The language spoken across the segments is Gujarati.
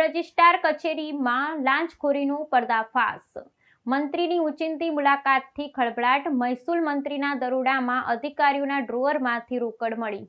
સબ રજિસ્ટ્રાર કચેરીમાં લાંચખોરીનો પર્દાફાશ. મંત્રીની ઉચિંતી મુલાકાતથી ખળભળાટ, મહેસૂલ મંત્રીના દરોડામાં અધિકારીઓના ડ્રોઅરમાંથી રોકડ મળી.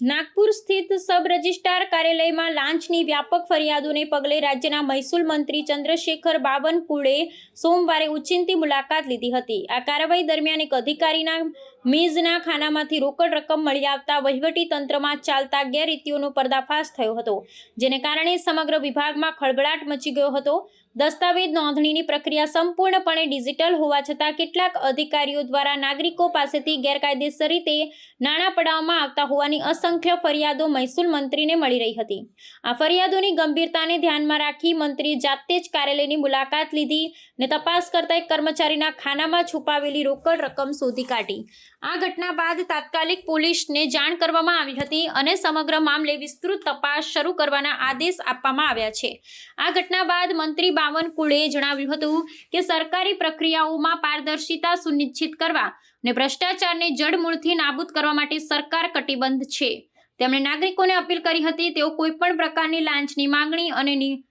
નાગપુર સ્થિત સબ રજિસ્ટ્રાર કાર્યાલયમાં લાંચની વ્યાપક ફરિયાદોને પગલે રાજ્યના મહેસૂલ મંત્રી ચંદ્રશેખર બાવનકુળે સોમવારે ઉચિંતી મુલાકાત લીધી હતી. આ કાર્યવાહી દરમિયાન એક અધિકારીના મીઝના ખાનામાંથી રોકડ રકમ મળી આવતા વહીવટી તંત્રમાં ચાલતા ગેરરીતિઓનો પર્દાફાશ થયો હતો, જેને કારણે સમગ્ર વિભાગમાં ખળભળાટ મચી ગયો હતો. દસ્તાવેજ નોંધણીની પ્રક્રિયા સંપૂર્ણપણે ડિજિટલ હોવા છતાં કેટલાક અધિકારીઓ દ્વારા નાગરિકો પાસેથી ગેરકાયદેસર રીતે નાણાં પડાવવામાં આવતા હોવાની અસંખ્ય ફરિયાદો મહેસૂલ મંત્રીને મળી રહી હતી. આ ફરિયાદોની ગંભીરતાને ધ્યાનમાં રાખી મંત્રી જાતે જ કાર્યાલયની મુલાકાત લીધી ને તપાસ કરતા એક કર્મચારીના ખાનામાં છુપાવેલી રોકડ રકમ શોધી કાઢી. આ ઘટના બાદ તાત્કાલિક પોલીસને જાણ કરવામાં આવી હતી અને સમગ્ર મામલે વિસ્તૃત તપાસ શરૂ કરવાના આદેશ આપવામાં આવ્યા છે. આ ઘટના બાદ મંત્રી બાવનકુળે જણાવ્યું હતું કે સરકારી પ્રક્રિયાઓમાં પારદર્શિતા સુનિશ્ચિત કરવા અને ભ્રષ્ટાચારને જડમૂળથી નાબૂદ કરવા માટે સરકાર કટિબદ્ધ છે. તેમણે નાગરિકોને અપીલ કરી હતી, તેઓ કોઈપણ પ્રકારની લાંચની માંગણી અને નિ-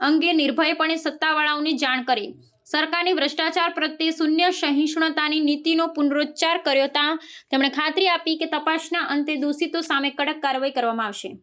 અંગે નિર્ભયપણે સત્તાવાળાઓને જાણ કરે. સરકારની ભ્રષ્ટાચાર પ્રત્યે શૂન્ય સહિષ્ણુતાની નીતિનો પુનરોચ્ચાર કર્યો હતા તેમણે ખાતરી આપી કે તપાસના અંતે દોષિતો સામે કડક કાર્યવાહી કરવામાં આવશે.